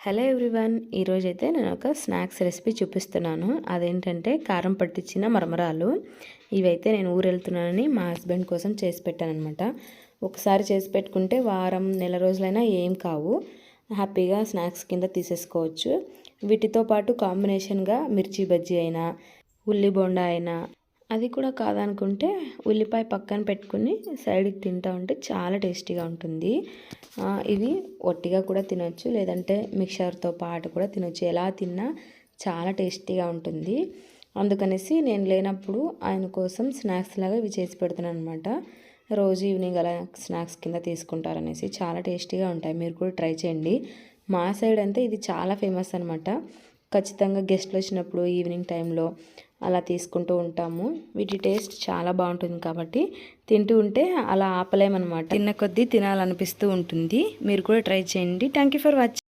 Hello everyone ఈరోజైతే నేను ఒక స్నాక్స్ రెసిపీ చూపిస్తున్నాను. అదేంటంటే కారం పట్టించిన మరమరాలు. ఇవైతే నేను ఊరు వెళ్తున్నానని మా హస్బెండ్ కోసం చేసి పెట్టాను అనమాట ఒకసారి చేసి పెట్టుకుంటే వారం నెల రోజులైనా ఏం కావు. హ్యాపీగా స్నాక్స్ కింద తీసేసుకోవచ్చు. వీటితో పాటు కాంబినేషన్గా మిర్చి బజ్జీ అయినా ఉల్లి బొండా అయినా అది కూడా కాదనుకుంటే ఉల్లిపాయ పక్కన పెట్టుకుని సైడ్కి తింటూ ఉంటే చాలా టేస్టీగా ఉంటుంది. ఇది ఇవి ఒట్టిగా కూడా తినొచ్చు లేదంటే మిక్చర్తో పాటు కూడా తినొచ్చు. ఎలా తిన్నా చాలా టేస్టీగా ఉంటుంది. అందుకనేసి నేను లేనప్పుడు ఆయన కోసం స్నాక్స్ లాగా ఇవి చేసి పెడుతున్నాను అనమాట రోజు ఈవినింగ్ అలా స్నాక్స్ కింద తీసుకుంటారనేసి చాలా టేస్టీగా ఉంటాయి. మీరు కూడా ట్రై చేయండి. మా సైడ్ అంతే ఇది చాలా ఫేమస్ అనమాట ఖచ్చితంగా గెస్ట్లు వచ్చినప్పుడు ఈవినింగ్ టైంలో అలా తీసుకుంటూ ఉంటాము. వీటి టేస్ట్ చాలా బాగుంటుంది కాబట్టి తింటూ ఉంటే అలా ఆపలేమన్నమాట. తిన్న కొద్దీ తినాలనిపిస్తూ ఉంటుంది. మీరు కూడా ట్రై చేయండి. Thank you for watching